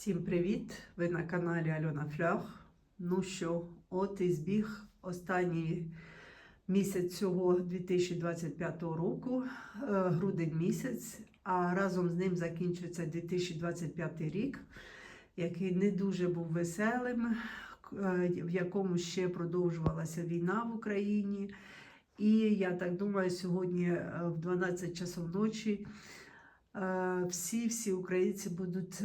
Всім привіт! Ви на каналі Альона Флях. Ну що, от і збіг останній місяць цього 2025 року, е, грудень місяць, а разом з ним закінчується 2025 рік, який не дуже був веселим, е, в якому ще продовжувалася війна в Україні. І я так думаю, сьогодні е, в 12 часов ночі всі всі українці будуть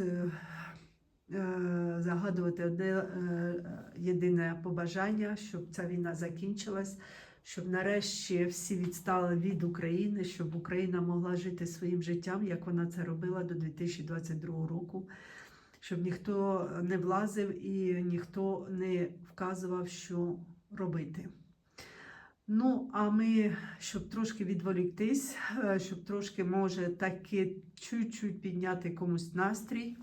загадувати одне е, єдине побажання, щоб ця війна закінчилась, щоб нарешті всі відстали від України, щоб Україна могла жити своїм життям, як вона це робила до 2022 року. Щоб ніхто не влазив і ніхто не вказував, що робити. Ну, а ми, щоб трошки відволіктись, е, щоб трошки, може, таки чуть-чуть підняти комусь настрій.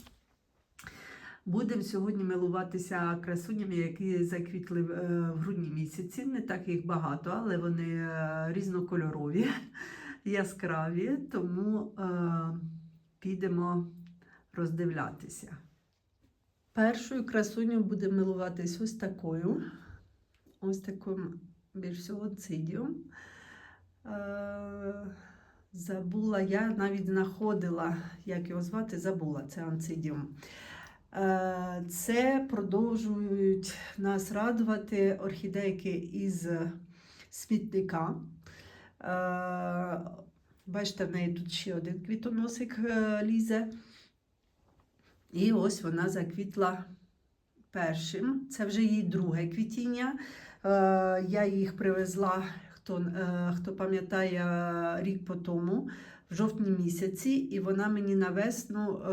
Будемо сьогодні милуватися красунями, які заквітли в е, грудні місяці. Не так їх багато, але вони е, різнокольорові, яскраві, тому е, підемо роздивлятися. Першою красуню будемо милуватись ось такою. Ось таким більш всього цидіум. Забула, я навіть знаходила, як його звати, забула, це анцидіум. Е, це продовжують нас радувати орхідейки із смітника. Е, бачите, в неї тут ще один квітоносик е, лізе. І ось вона заквітла першим. Це вже її друге квітіння. Я їх привезла, хто, хто пам'ятає, рік по тому, жовтні місяці, і вона мені на весну е,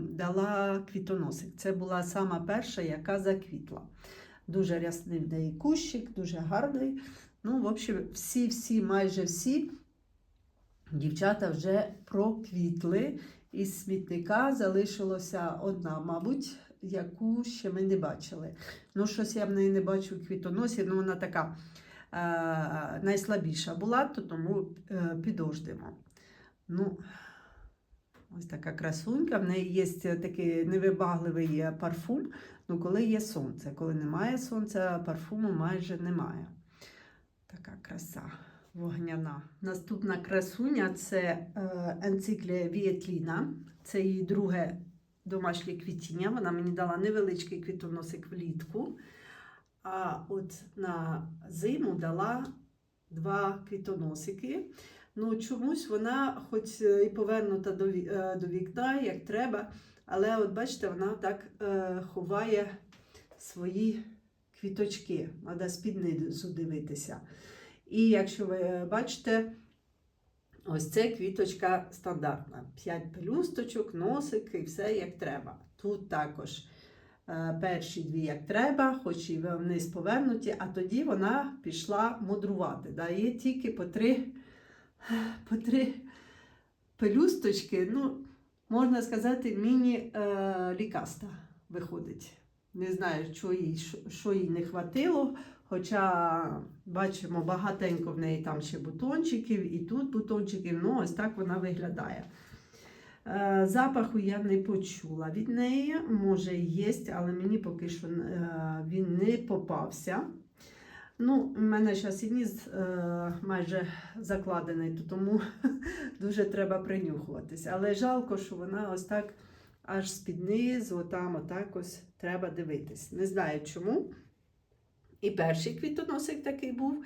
дала квітоносик. Це була сама перша, яка заквітла. Дуже рясний в неї кущик, дуже гарний. Ну, в общем, всі-всі, майже всі дівчата вже проквітли. Із смітника залишилася одна, мабуть, яку ще ми не бачили. Ну, щось я в неї не бачу в квітоносі, ну вона така е, найслабіша була, то тому е, підождемо. Ну, ось така красунька. В неї є такий невибагливий парфум. Ну, коли є сонце. Коли немає сонця, парфуму майже немає. Така краса вогняна. Наступна красуня це е, енциклія Вієтліна. Це її друге домашнє квітіння. Вона мені дала невеличкий квітоносик влітку. А от на зиму дала два квітоносики. Ну, чомусь вона, хоч і повернута до, е, до вікна, як треба, але от бачите, вона так е, ховає свої квіточки. Треба спіднизу дивитися. І якщо ви бачите, ось це квіточка стандартна. 5 пелюсточок, носик і все як треба. Тут також е, перші дві як треба, хоч і вниз повернуті, а тоді вона пішла мудрувати. Дає тільки по три, по три пелюсточки. Ну, можна сказати, міні-лікаста виходить. Не знаю, що їй, що, їй не хватило. Хоча бачимо, багатенько в неї там ще бутончиків, і тут бутончиків, ну ось так вона виглядає. Е, Запаху я не почула від неї, може є, але мені поки що е, він не попався. Ну, У мене зараз і е, майже закладений, то тому дуже треба принюхуватися. Але жалко, що вона ось так аж з-під низу, там отак ось треба дивитись. Не знаю чому. І перший квітоносик такий був.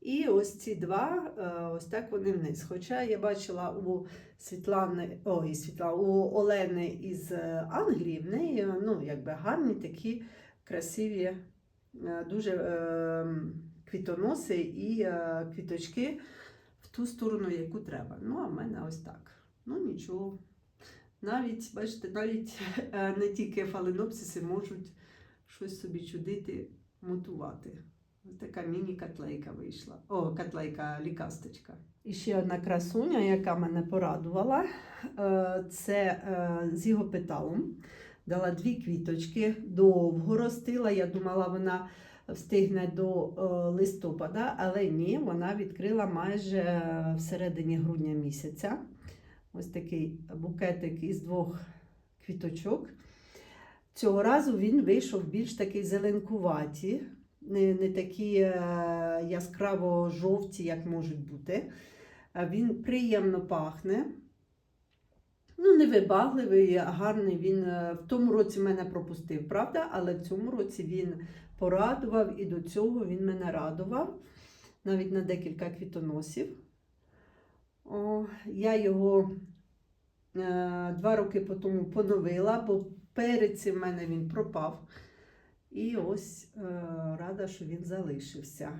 І ось ці два, е, ось так вони вниз. Хоча я бачила у Світлани, ой, Світла, у Олени із е, Англії, в неї ну, якби гарні такі красиві, дуже е, квітоноси і е, квіточки в ту сторону, яку треба. Ну, а в мене ось так. Ну, нічого. Навіть, бачите, навіть е, не тільки фаленопсиси можуть щось собі чудити мутувати. Ось така міні-котлейка вийшла. О, котлейка лікасточка. І ще одна красуня, яка мене порадувала, е, це е, з його петалом. Дала дві квіточки, довго ростила. Я думала, вона встигне до е, листопада, але ні, вона відкрила майже всередині грудня місяця. Ось такий букетик із двох квіточок. Цього разу він вийшов більш такий зеленкуваті, не, не такі е, яскраво жовті, як можуть бути. Він приємно пахне. Ну, невибагливий, гарний. Він е, в тому році мене пропустив, правда? Але в цьому році він порадував і до цього він мене радував навіть на декілька квітоносів. О, я його е, два роки по тому поновила, бо перед в мене він пропав. І ось е, рада, що він залишився.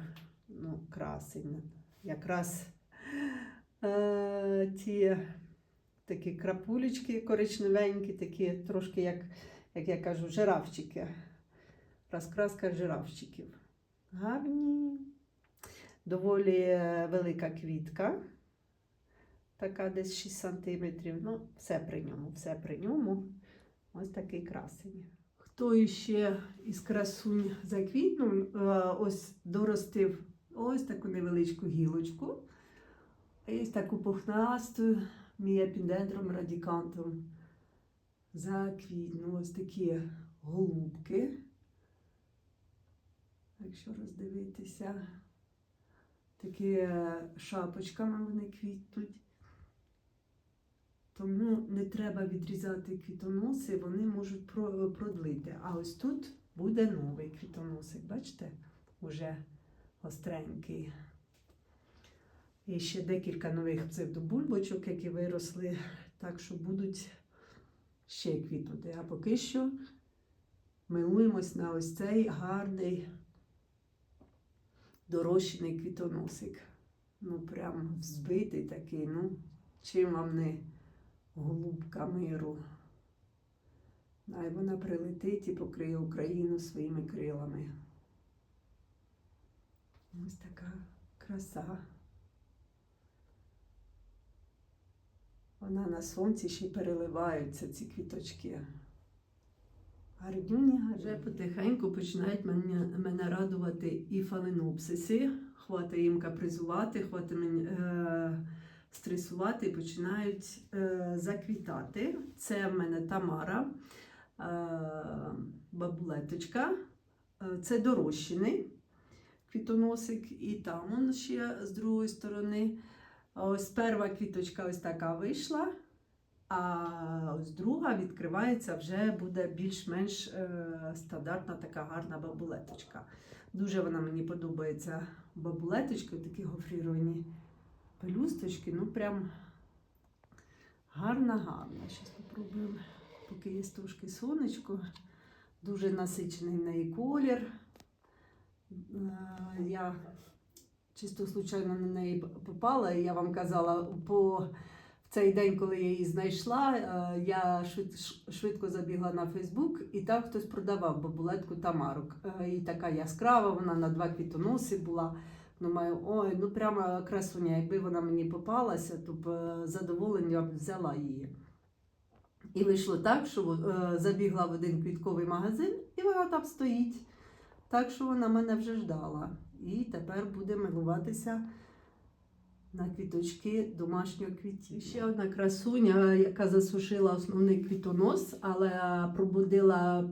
Ну, красень. Якраз е, ті такі крапулечки коричневенькі, такі трошки, як, як я кажу, жирафчики. Розкраска жирафчиків. Гарні. Доволі е, велика квітка. Така десь 6 сантиметрів. Ну, все при ньому, все при ньому. Ось такий красень. Хто іще із красунь заквітнув, е, ось доростив ось таку невеличку гілочку. Ось таку пухнасту мієпідендром радікантом. Заквітнув ось такі голубки. Якщо роздивитися, такі е, шапочками вони квітнуть. Тому не треба відрізати квітоноси, вони можуть продлити. А ось тут буде новий квітоносик, бачите? Уже остренький. І ще декілька нових псевдобульбочок, які виросли, так що будуть ще квітнути. А поки що милуємось на ось цей гарний дорощений квітоносик. Ну, прям збитий такий, ну, чим вам не голубка миру. Най вона прилетить і покриє Україну своїми крилами. Ось така краса. Вона на сонці ще й переливаються, ці квіточки. Гарнюні, гарні. Вже потихеньку починають мене, мене радувати і фаленопсиси. Хватить їм капризувати, хватить мені е, стресувати і починають е, заквітати. Це в мене Тамара, е, бабулеточка. Е, це дорощений квітоносик, і там он ще з другої сторони. Ось перша квіточка ось така вийшла, а ось друга відкривається, вже буде більш-менш е, стандартна така гарна бабулеточка. Дуже вона мені подобається бабулеточки, такі гофріровані пелюсточки. Ну, прям гарна-гарна. Зараз спробуємо, поки є трошки сонечко. Дуже насичений в неї колір. Е, Я чисто случайно на неї попала, я вам казала, по в цей день, коли я її знайшла, е, я швидко забігла на Фейсбук, і там хтось продавав бабулетку Тамарок. Е, І така яскрава, вона на два квітоноси була. Думаю, ой, ну прямо красуня, якби вона мені попалася, то б е, з задоволенням взяла її. І вийшло так, що забігла в один квітковий магазин, і вона там стоїть. Так що вона мене вже ждала. І тепер буде милуватися на квіточки домашнього квітів. Ще одна красуня, яка засушила основний квітонос, але пробудила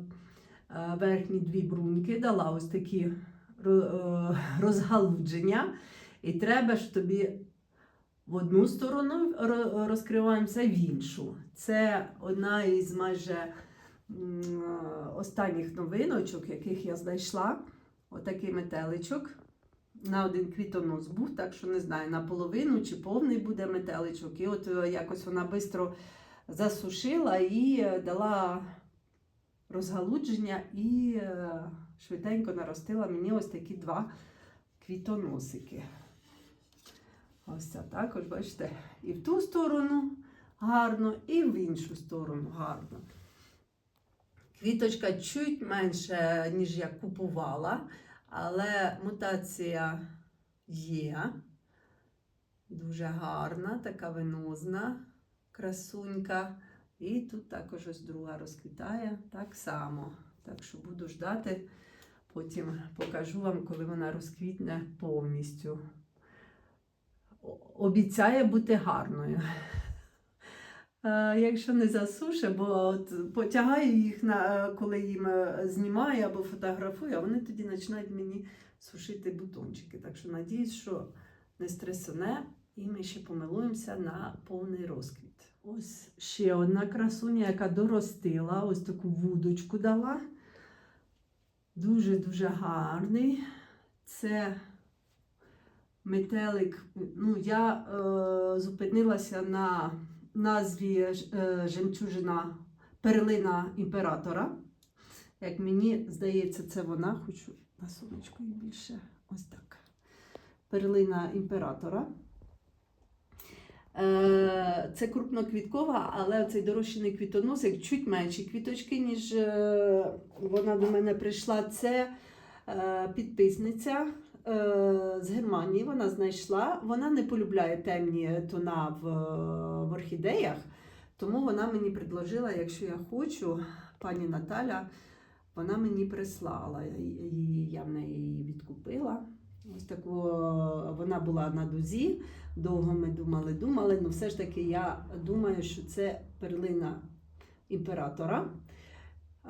е, верхні дві бруньки, дала ось такі е, розгалудження. І треба ж тобі в одну сторону розкриваємося, в іншу. Це одна із майже останніх новиночок, яких я знайшла. Отакий метеличок. На один квітонос був, так що не знаю, наполовину чи повний буде метеличок. І от е, якось вона швидко засушила і е, дала розгалудження і е, швиденько наростила мені ось такі два квітоносики. Ось це також, бачите, і в ту сторону гарно, і в іншу сторону гарно. Квіточка чуть менше, ніж я купувала, але мутація є. Дуже гарна, така венозна красунька. І тут також ось друга розквітає так само. Так що буду ждати, потім покажу вам, коли вона розквітне повністю. Обіцяє бути гарною. Е, Якщо не засушить, бо от потягаю їх на коли їм е, знімаю або фотографую, а вони тоді починають мені сушити бутончики. Так що надіюсь, що не стресоне, і ми ще помилуємося на повний розквіт. Ось ще одна красуня, яка доростила, ось таку вудочку дала. Дуже-дуже гарний. Це метелик. Ну, я е, зупинилася на назві е, жемчужина перлина імператора. Як мені здається, це вона, хочу на сонечку і більше. Ось так. Перлина імператора. Е, Це крупноквіткова, але цей дорощений квітоносик чуть менші квіточки, ніж е, вона до мене прийшла. Це підписниця з Германії. Вона знайшла. Вона не полюбляє темні тона в, в орхідеях, тому вона мені предложила, якщо я хочу, пані Наталя, вона мені прислала. Її, я в неї її відкупила. Ось таку вона була на дузі. Довго ми думали, думали, але все ж таки я думаю, що це перлина імператора.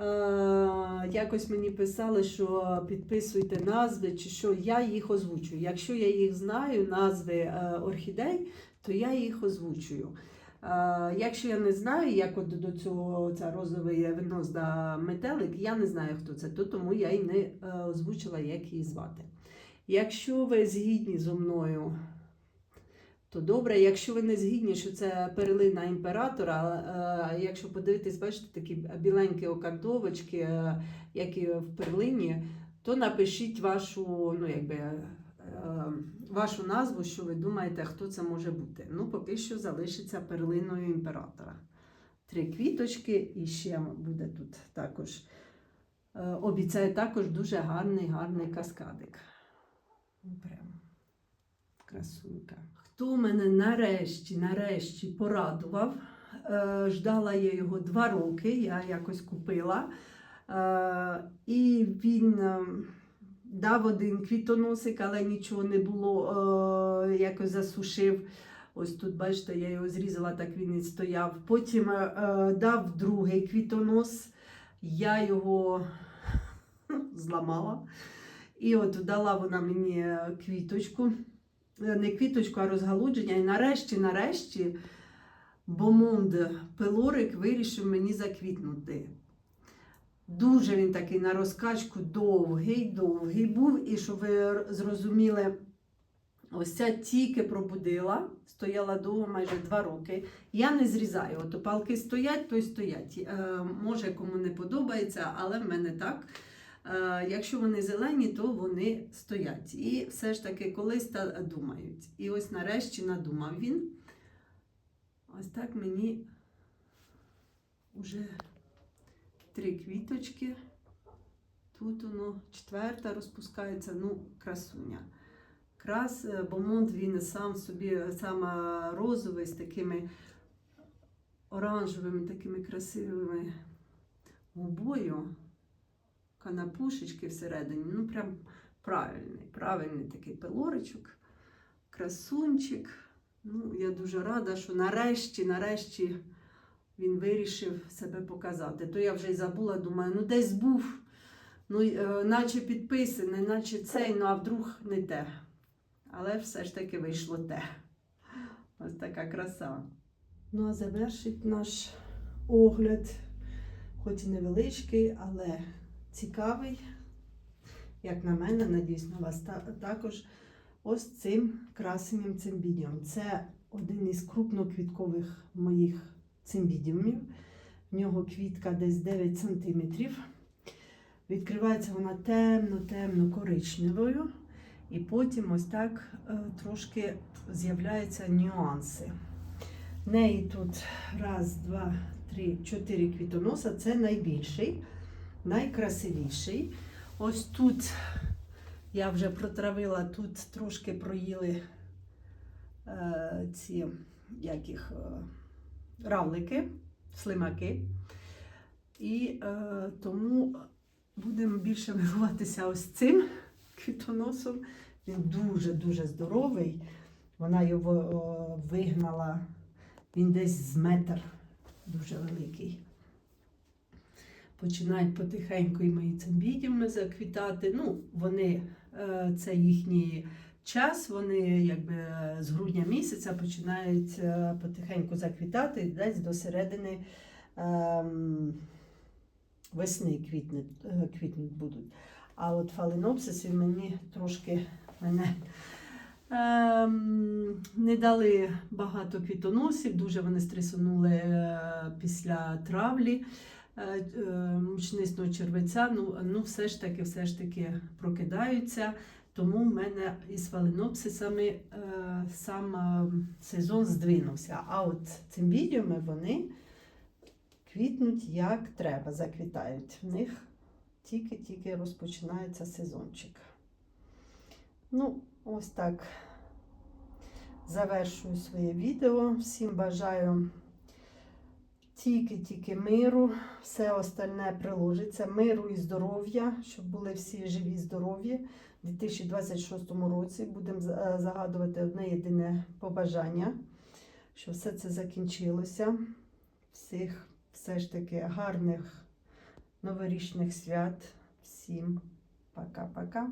Е, якось мені писали, що підписуйте назви, чи що я їх озвучую. Якщо я їх знаю, назви е, орхідей, то я їх озвучую. Е, якщо я не знаю, як от до цього ця розовий винозда метелик, я не знаю, хто це, то тому я і не озвучила, як її звати. Якщо ви згідні зі мною, то добре. Якщо ви не згідні, що це перлина імператора, е, якщо подивитись, бачите, такі біленькі окантовочки, е, як і в перлині, то напишіть вашу, ну, якби, е, вашу назву, що ви думаєте, хто це може бути. Ну, поки що залишиться перлиною імператора. Три квіточки і ще буде тут також. Обіцяє також дуже гарний, гарний каскадик. Прям красунька. Хто мене нарешті, нарешті порадував? Е, ждала я його два роки, я якось купила. Е, і він е, дав один квітоносик, але нічого не було, якось засушив. Ось тут, бачите, я його зрізала, так він і стояв. Потім дав другий квітонос, я його зламала. І от дала вона мені квіточку, не квіточку, а розгалудження. І нарешті, нарешті, Бомонд Пелорик вирішив мені заквітнути. Дуже він такий на розкачку довгий, довгий був. І щоб ви зрозуміли, ось ця тільки пробудила, стояла довго майже два роки. Я не зрізаю. От палки стоять, то й стоять. Е, може, кому не подобається, але в мене так. Е, Якщо вони зелені, то вони стоять. І все ж таки колись та думають. І ось нарешті надумав він. Ось так мені вже три квіточки. Тут воно четверта розпускається, ну, красуня. Крас, е, бомонд він сам собі сам розовий з такими оранжевими, такими красивими губою канапушечки всередині. Ну, прям правильний, правильний такий пилоричок, красунчик. Ну, я дуже рада, що нарешті, нарешті він вирішив себе показати. То я вже й забула, думаю, ну десь був, ну, е, наче підписаний, наче цей, ну а вдруг не те. Але все ж таки вийшло те. Ось така краса. Ну, а завершить наш огляд, хоч і невеличкий, але цікавий, як на мене, надіюсь, на вас також. Ось цим красенням цимбідіум. Це один із крупноквіткових моїх цимбідіумів. В нього квітка десь 9 см. Відкривається вона темно-темно коричневою. І потім ось так е, трошки з'являються нюанси. В неї тут раз, два, три, чотири квітоноса. Це найбільший найкрасивіший. Ось тут я вже протравила, тут трошки проїли е, ці як е, равлики, слимаки. І е, тому будемо більше милуватися ось цим квітоносом. Він дуже-дуже здоровий. Вона його е, вигнала, він десь з метр дуже великий. Починають потихеньку і мої цимбідіуми заквітати. Ну, вони, е, це їхній час, вони якби з грудня місяця починають е, потихеньку заквітати десь до середини ем, весни квітнуть, е, квітнуть будуть. А от фаленопсиси мені трошки мене ем, не дали багато квітоносів, дуже вони стресонули після травлі мучнисного червеця. Ну, ну, все ж таки, все ж таки прокидаються. Тому в мене із фаленопсисами е, сам е, сезон здвинувся. А от цимбідіуми вони квітнуть як треба, заквітають. В них тільки-тільки розпочинається сезончик. Ну, ось так завершую своє відео. Всім бажаю тільки-тільки миру, все остальне приложиться. Миру і здоров'я, щоб були всі живі, здорові. У 2026 році будемо загадувати одне єдине побажання, щоб все це закінчилося. Всіх все ж таки гарних новорічних свят. Всім пока-пока.